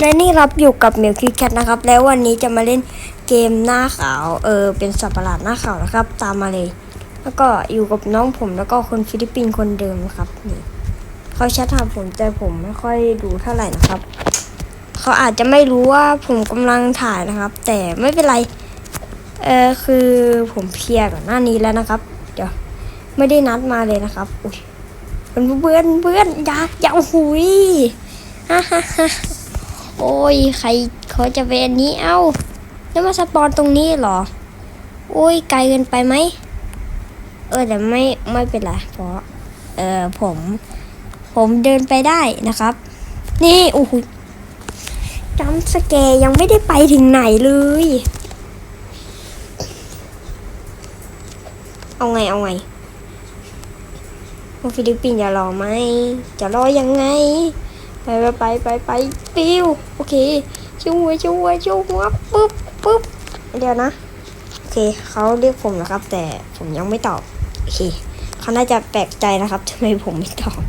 และนี่รับอยู่กับเมลคิแคทนะครับ แล้ววันนี้จะมาเล่นเกมหน้าขาวเออเป็นสัตว์ประหลาดหน้าขาวนะครับ ตามมาเลย แล้วก็อยู่กับน้องผมแล้วก็คนฟิลิปปินส์คนเดิมนะครับนี่เขาแชทหาผมแต่ผมไม่ค่อยดูเท่าไหร่นะครับเขาอาจจะไม่รู้ว่าผมกำลังถ่ายนะครับ แต่ไม่เป็นไรเออคือผมเพียก่อนหน้านี้แล้วนะครับ เดี๋ยวไม่ได้นัดมาเลยนะครับอุ้ยเพื่อนเพื่อนเพื่อนอย่าอยาโอ้โหุยฮ่าฮ่าฮ่า โอ้ยใครเขาจะเป็นอันนี้เอ้าแล้วมาสปอนตรงนี้เหรอ โอ้ยไกลเกินไปไหม เออแต่ไม่ไม่เป็นไรเพราะเออผม ผมเดินไปได้นะครับ นี่โอ้โหจำสแกยังไม่ได้ไปถึงไหนเลย เอาไงเอาไงฟิลิปปินส์จะรอไหม จะรอยังไง ไปไปไปไปไปปิวโอเคช่วยช่วยช่วยปุ๊บปุ๊บเดี๋ยวนะโอเคเขาเรียกผมนะครับ แต่ผมยังไม่ตอบโอเคเขาน่าจะแปลกใจนะครับทำไมผมไม่ตอบ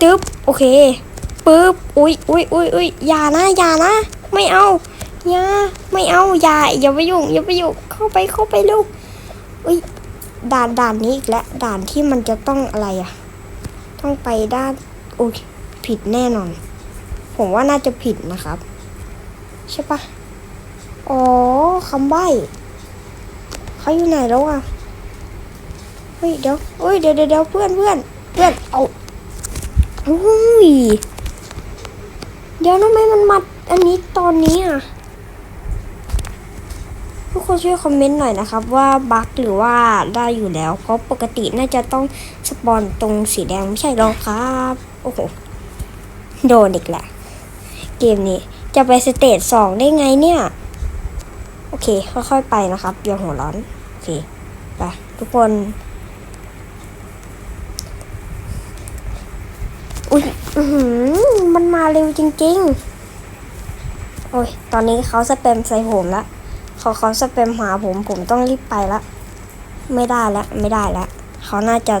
ตึ๊บโอเคปึ๊บอุ้ยอุ้ยอุ้ยอุ้ยอย่านะอย่านะ ไม่เอาอย่าไม่เอาอย่าอย่าไปยุ่งอย่าไปยุ่งเข้าไปเข้าไปเร็วอุ้ยด่านด่านนี้อีกแล้วด่านที่มันจะต้องอะไรอะ ต้องไปด้านโอ้ยผิดแน่นอน ผมว่าน่าจะผิดนะครับ ใช่ปะอ๋อคำใบ้เขาอยู่ไหนแล้วอะเฮ้ยเดี๋ยวเฮ้ยเดี๋ยวเดี๋ยวเพื่อนเพื่อนเพื่อนเอาอุ้ยเดี๋ยวทำไมมันมาอันนี้ตอนนี้อะ คนช่วยคอมเมนต์หน่อยนะครับ ว่าบั๊กหรือว่าได้อยู่แล้ว เพราะปกติน่าจะต้องสปอนตรงสีแดงไม่ใช่หรอครับ โอ้โห โดนอีกแหละ เกมนี้จะไปสเตจสองได้ไงเนี่ย โอเค ค่อยๆไปนะครับอย่าหัวร้อน โอเค ไป ทุกคน อุ้ยมันมาเร็วจริง ๆ โอ้ย ตอนนี้เขาสแปมใส่ผมละ เขาเขาสแปมหาผมผมต้องรีบไปละ ไม่ได้ละไม่ได้ละเขาน่าจะ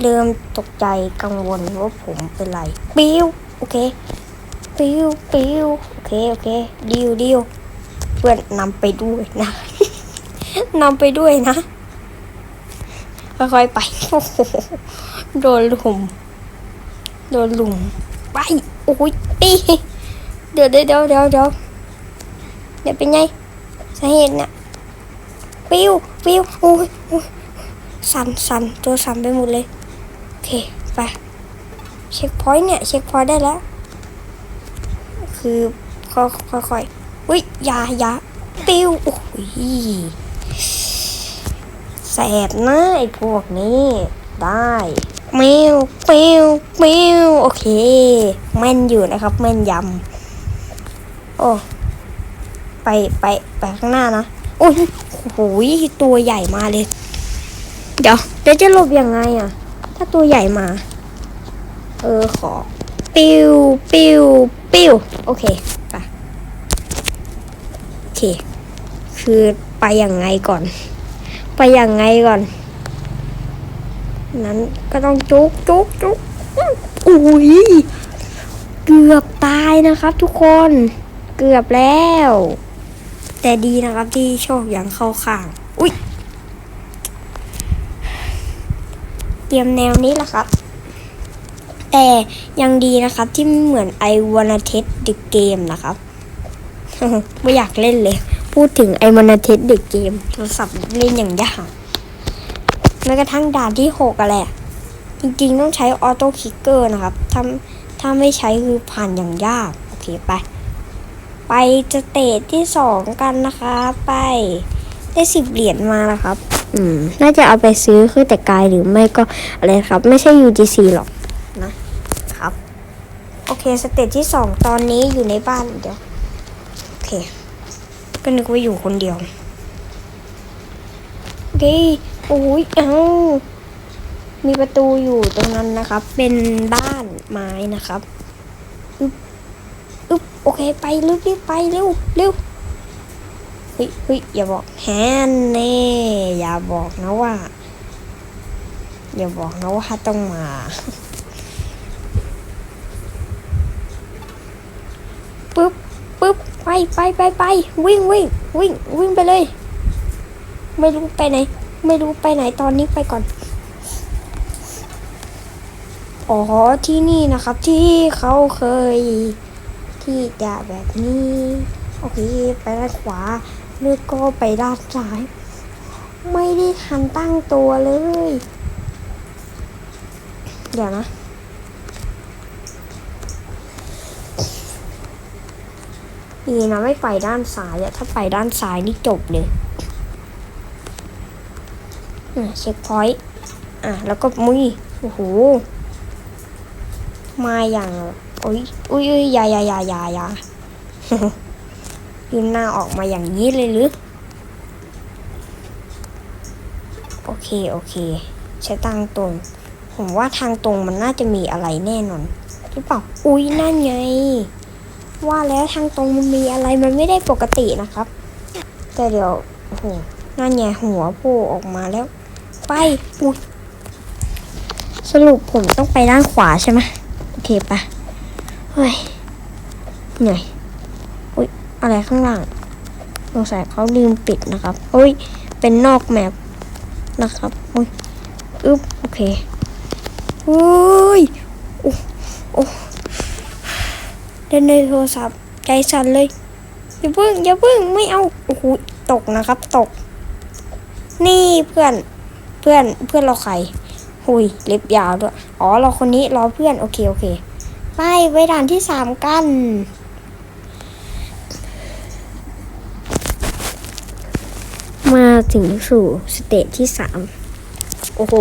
เริ่มตกใจกังวลว่าผมเป็นไร ปิ้วโอเค ปิ้วปิ้วโอเคโอเคดิวดิวเพื่อนนำไปด้วยนะนำไปด้วยนะ ค่อยๆไปโอ้โหโดนลุม โดนหลุม ไป โอ้ยปีเดี๋ยวเดี๋ยวเดี๋ยวเดี๋ยวเดี๋ยวเป็นไง สาเหตุเนี่ยปิ้วปิ้วโอ้ยโอ้ยสั่นสั่นตัวสั่นไปหมดเลย โอเค ไป เช็คพอยต์เนี่ย เช็คพอยต์ได้แล้ว คือค่อยค่อยค่อยอุ้ยยายาปิ้วโอ้ยแสบนะไอ้พวกนี้ ได้เมวเมวเมวโอเค แม่นอยู่นะครับ แม่นยำโอ้ ไปไปไปข้างหน้านะโอ้ยโอ้ยตัวใหญ่มาเลย เดี๋ยวเดี๋ยวจะหลบยังไงอะ ถ้าตัวใหญ่มา เออขอ ปิ้วปิ้วปิ้วโอเคไปโอเค คือไปยังไงก่อน ไปยังไงก่อน นั้นก็ต้องจุกจุกจุกอุ้ยเกือบตายนะครับทุกคน เกือบแล้ว แต่ดีนะครับที่โชคยังเข้าข้าง อุ้ยเกมแนวนี้แหละครับ แต่ยังดีนะครับที่ไม่เหมือน I wanna test the game นะครับ ไม่อยากเล่นเลย พูดถึง I wanna test the game โทรศัพท์เล่นอย่างยากแม้กระทั่งด่านที่หกอะแหละ จริงๆต้องใช้ออโต้คิกเกอร์นะครับ ถ้าถ้าไม่ใช้คือผ่านอย่างยาก โอเคไป ไปสเตจที่สองกันนะคะ ไปได้สิบเหรียญมานะครับ อืม น่าจะเอาไปซื้อคือแต่กายหรือไม่ก็อะไรครับ ไม่ใช่ UGC หรอกนะครับ โอเคสเตจที่สองตอนนี้อยู่ในบ้านเดี๋ยว โอเค ก็นึกว่าอยู่คนเดียวโอเคโอ้ยเอ้ามีประตูอยู่ตรงนั้นนะครับ เป็นบ้านไม้นะครับอึ๊บอึ๊บ โอเคไปรีบรีบไปเร็วเร็วเฮ้ยเฮ้ยอย่าบอกแฮนเน่อย่าบอกนะว่า อย่าบอกนะว่าต้องมาปึ๊บปึ๊บไปไปไปไปวิ่งวิ่งวิ่งวิ่งไปเลย ไม่รู้ไปไหน ไม่รู้ไปไหนตอนนี้ไปก่อนอ๋อที่นี่นะครับที่เขาเคย ที่จะแบบนี้ โอเค ไปด้านขวาเลือกก็ไปด้านซ้าย ไม่ได้ทันตั้งตัวเลย เดี๋ยวนะดีนะไม่ไปด้านซ้ายอะถ้าไปด้านซ้ายนี่จบเลยเช็คพอยต์อะ แล้วก็มุยโอ้โห มาอย่าง โอ้ยอุ้ยอุ้ยยายายายายายืนหน้าออกมาอย่างนี้เลยหรือ โอเค โอเค ใช้ทางตรง ผมว่าทางตรงมันน่าจะมีอะไรแน่นอนหรือเปล่า อุ้ยนั่นไง ว่าแล้วทางตรงมันมีอะไรมันไม่ได้ปกตินะครับ แต่เดี๋ยวโอ้โหนั่นไงหัวโผล่ออกมาแล้ว ไปอุ้ยสรุปผมต้องไปด้านขวาใช่ไหมโอเคปะ เฮ้ยเหนื่อยอุ้ยอะไรข้างล่างสงสัยเขาลืมปิดนะครับอุ้ยเป็นนอกแมปนะครับอุ้ยอึ๊บโอเคอุ้ยโอ้โอ้เล่นในโทรศัพท์ใจสั่นเลยอย่าเพิ่งอย่าเพิ่งไม่เอาโอ้โหตกนะครับตก นี่เพื่อนเพื่อนเพื่อนเราใครหุยเล็บยาวด้วยอ๋อเราคนนี้รอเพื่อนโอเคโอเค ไปไปด่านที่สามกัน มาถึงสู่สเตจที่สามโอ้โห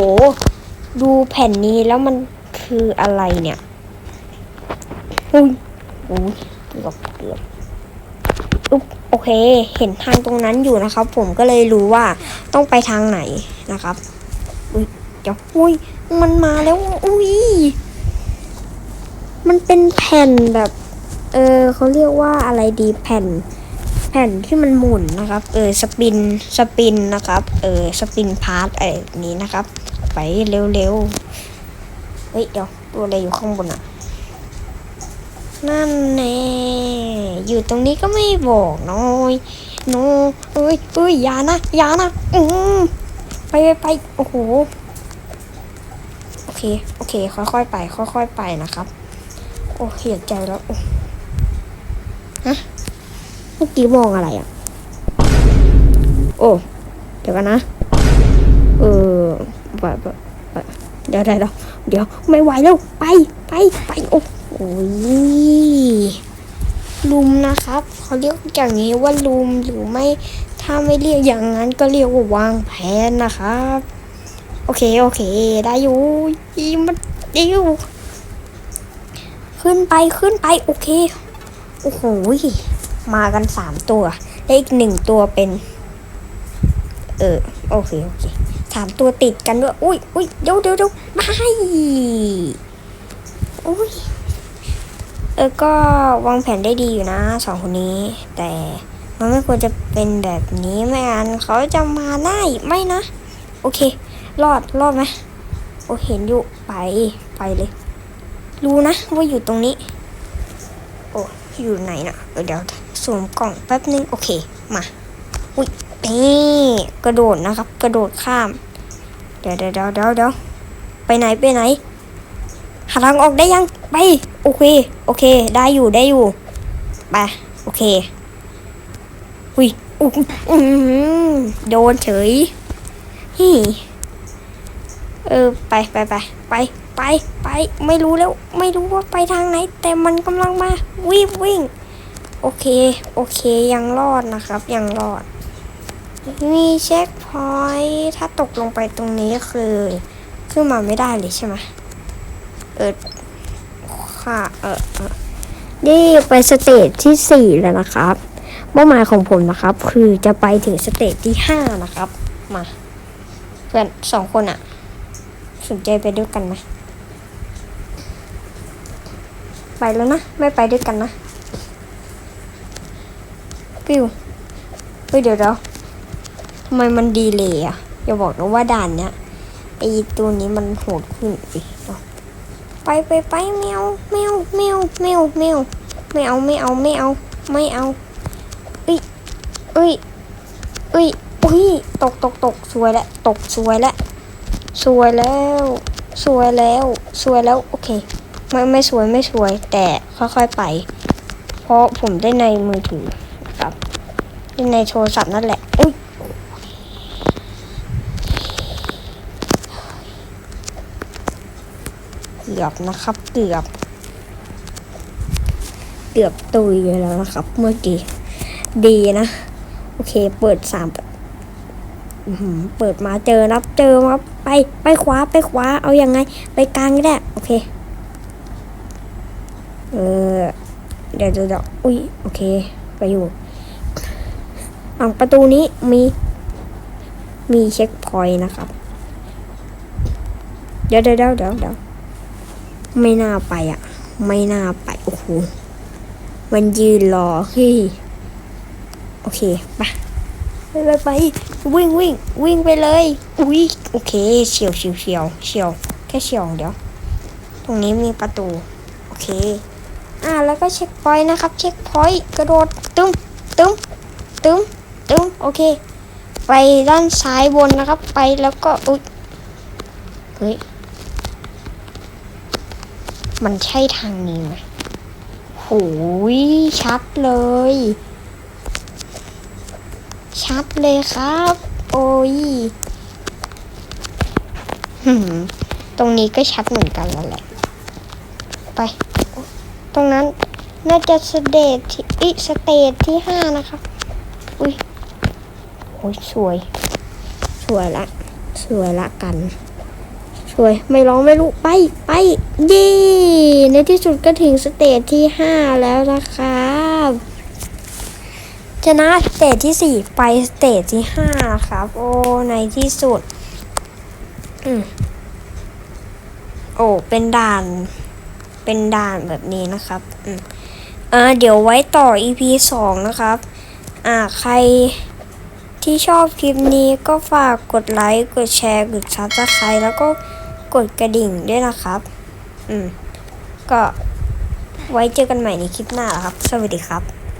ดูแผ่นนี้แล้วมันคืออะไรเนี่ยอุ้ยอุ้ยเกือบเกือบอุ๊บโอเค เห็นทางตรงนั้นอยู่นะครับ ผมก็เลยรู้ว่าต้องไปทางไหนนะครับ อุ้ยเดี๋ยวอุ้ย มันมาแล้ว อุ้ย มันเป็นแผ่นแบบ เออเขาเรียกว่าอะไรดีแผ่น แผ่นที่มันหมุนนะครับ เออสปินสปินนะครับ เออสปินพาร์ทไอ้นี้นะครับ ไปเร็วๆเฮ้ยเดี๋ยวตัวอะไรอยู่ข้างบนอะนั่นแน่อยู่ตรงนี้ก็ไม่บอกน้อยโนเอ้ยเอ้ยอย่านะอย่านะอืมไปไปไปโอ้โห โอเค โอเค ค่อยๆไป ค่อยๆไปนะครับ โอ้เหียใจแล้วฮะเมื่อกี้มองอะไรอะ โอ้เดี๋ยวกันนะ เออแบบแบบแบบเดี๋ยวเดี๋ยวเดี๋ยวไม่ไหวแล้ว ไปไปไปโอ้โอ้ยลุมนะครับเขาเรียกอย่างนี้ว่าลุมหรือไม่ถ้าไม่เรียกอย่างนั้นก็เรียกว่าวางแผนนะครับ โอเค โอเค ได้อยู่อีมันเดียว ขึ้นไปขึ้นไปโอเค โอ้โหมากันสามตัวและอีกหนึ่งตัวเป็น เออโอเคโอเคสามตัวติดกันด้วย อุ้ยอุ้ยเดี๋ยวเดี๋ยวเดี๋ยวไปอุ้ยเออก็วางแผนได้ดีอยู่นะสองคนนี้ แต่มันไม่ควรจะเป็นแบบนี้ไม่งั้นเขาจะมาได้ไม่นะ โอเค รอดรอดไหมโอเห็นอยู่ไปไปเลย รู้นะว่าอยู่ตรงนี้ โอ้อยู่ไหนน่ะเเดี๋ยวสวมกล่องแป๊บนึง โอเค มา อุ้ยนี่กระโดดนะครับ กระโดดข้าม เดี๋ยวเดี๋ยวเดี๋ยวเดี๋ยวไปไหนไปไหน หาทางออกได้ยัง ไป โอเค โอเค ได้อยู่ได้อยู่ ไป โอเค อุ้ยอุ้ยอื้อหือโดนเฉยฮี่เออ ไปไปไปไป ไปไปไม่รู้แล้วไม่รู้ว่าไปทางไหน แต่มันกำลังมาวิ่งวิ่ง โอเค โอเคยังรอดนะครับ ยังรอด มีเช็คพอยต์ถ้าตกลงไปตรงนี้คือ ขึ้นมาไม่ได้เลยใช่ไหมเออค่ะเออเออนี่ไปสเตจที่สี่แล้วนะครับเป้าหมายของผมนะครับ คือจะไปถึงสเตจที่ห้านะครับ มา เพื่อนสองคนอะสนใจไปด้วยกันไหมไป แล้วนะ ไม่ไปด้วยกันนะ ปิวเฮ้ยเดี๋ยวเดี๋ยวทำไมมันดีเลยอะ อย่าบอกนะว่าด่านเนี้ยไอตัวนี้มันโหดขึ้นอีกไปไปไปแมวแมวแมวแมวแมวไม่เอาไม่เอาไม่เอาไม่เอาเอ้ยเอ้ยเอ้ยอุ้ยตกตกตกสวยแล้วตกสวยแล้วสวยแล้ว สวยแล้ว สวยแล้ว โอเค ไม่ไม่สวยไม่สวย แต่ค่อยๆไป เพราะผมได้ในมือถือครับได้ในโทรศัพท์นั่นแหละอุ้ยเกือบนะครับเกือบ เกือบตุยแล้วนะครับ เมื่อกี้ดีนะ โอเค เปิดสามเปิดมาเจอรับเจอมาไปไปขวาไปขวาเอาอยัางไง ไปกลางก็ได้ โอเค เออเดี๋ยวเดี๋ยวอุ้ยโอเค ไปอยู่ฝั่งประตูนี้มีมีเช็คพอยต์นะครับ เดี๋ยวเดี๋ยวเดี๋ยวเดี๋ยวไม่น่าไปอะ ไม่น่าไป โอ้โห มันยืนรอเฮ้ยโอเคไปไปไปไปวิ่งวิ่งวิ่งไปเลย อุ้ยโอเคเฉียวเฉียวเฉียวเฉียวแค่เฉียวเดี๋ยว ตรงนี้มีประตู โอเค อ่าแล้วก็เช็คพอยต์นะครับ เช็คพอยต์กระโดดตึ้มตึ้มตึ้มตึ้มโอเค ไปด้านซ้ายบนนะครับ ไปแล้วก็อุ๊ยเฮ้ยมันใช่ทางนี้ไหมโหยชัดเลย ชัดเลยครับ โอ้ยหืมตรงนี้ก็ชัดเหมือนกันแล้วแหละ ไป ตรงนั้น น่าจะสเตจที่อิสเตจที่ห้านะครับอุ้ยโอ้ยสวย สวยละ สวยละกัน สวยไม่ร้องไม่รู้ไปไปเย่ในที่สุดก็ถึงสเตจที่ห้าแล้วนะครับชนะสเตจที่สี่ไปสเตจที่ห้าครับ โอ้ในที่สุด อืมโอ้เป็นด่าน เป็นด่านแบบนี้นะครับอืมอ่าเดี๋ยวไว้ต่อ EP สองนะครับ อ่าใครที่ชอบคลิปนี้ก็ฝากกดไลค์ กดแชร์ กดซับสไครต์แล้วก็กดกระดิ่งด้วยนะครับ อืม ก็ไว้เจอกันใหม่ในคลิปหน้าครับ สวัสดีครับ